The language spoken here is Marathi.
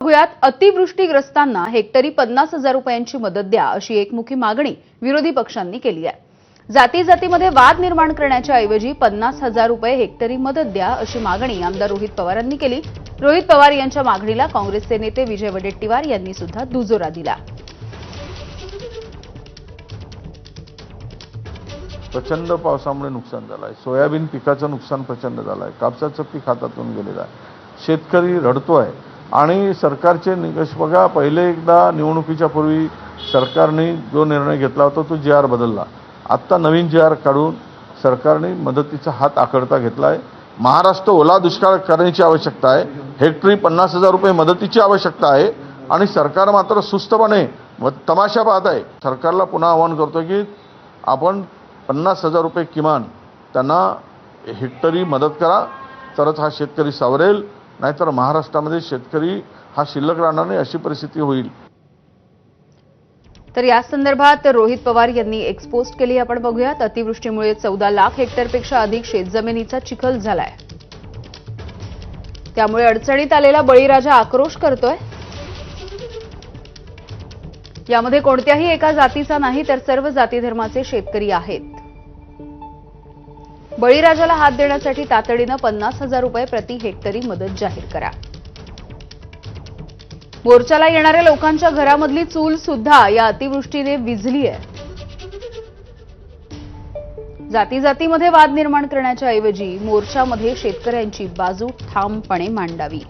बघूयात. अतिवृष्टीग्रस्तांना हेक्टरी पन्नास हजार रुपयांची मदत द्या अशी एकमुखी मागणी विरोधी पक्षांनी केली आहे. जाती जातीमध्ये वाद निर्माण करण्याच्या ऐवजी पन्नास हजार रुपये हेक्टरी मदत द्या अशी मागणी आमदार रोहित पवारांनी केली. रोहित पवार यांच्या मागणीला काँग्रेसचे नेते विजय वडेट्टीवार यांनी सुद्धा दुजोरा दिला. प्रचंड पावसामुळे नुकसान झालं आहे सोयाबीन पिकाचं नुकसान प्रचंड झालं आहे कापसाचं पीक हातातून गेलेलं आहे. शेतकरी रडतो आहे आणि सरकारचे निकष बघा पहिले एकदा निवडणुकीच्या पूर्वी सरकारने जो निर्णय घेतला होता तो जी आर बदलला. आत्ता नवीन जी आर काढून सरकारने मदतीचा हात आखडता घेतला आहे महाराष्ट्र ओला दुष्काळ करण्याची आवश्यकता आहे. हेक्टरी पन्नास हजार रुपये मदतीची आवश्यकता आहे. आणि सरकार मात्र सुस्तपणे व तमाशा पाहत आहे सरकारला पुन्हा आवाहन करतो की आपण पन्नास हजार रुपये किमान त्यांना हेक्टरी मदत करा. तरच हा शेतकरी सावरेल. नाहीतर महाराष्ट्रामध्ये शेतकरी हा शिल्लक राहणार नाही अशी परिस्थिती होईल. तर या संदर्भात रोहित पवार यांनी एक्सपोस्ट केली आपण बघूयात. अतिवृष्टीमुळे चौदा लाख हेक्टरपेक्षा अधिक शेतजमिनीचा चिखल झालाय. त्यामुळे अडचणीत आलेला बळीराजा आक्रोश करतोय. यामध्ये कोणत्याही एका जातीचा नाही तर सर्व जाती धर्माचे शेतकरी आहेत. बळीराजाला हात देण्यासाठी तातडीनं पन्नास हजार रुपये प्रति हेक्टरी मदत जाहीर करा. मोर्चाला येणाऱ्या लोकांच्या घरामधली चूल सुद्धा या अतिवृष्टीने विझली आहे जाती जातीमध्ये वाद निर्माण करण्याच्या ऐवजी मोर्चामध्ये शेतकऱ्यांची बाजू ठामपणे मांडावी.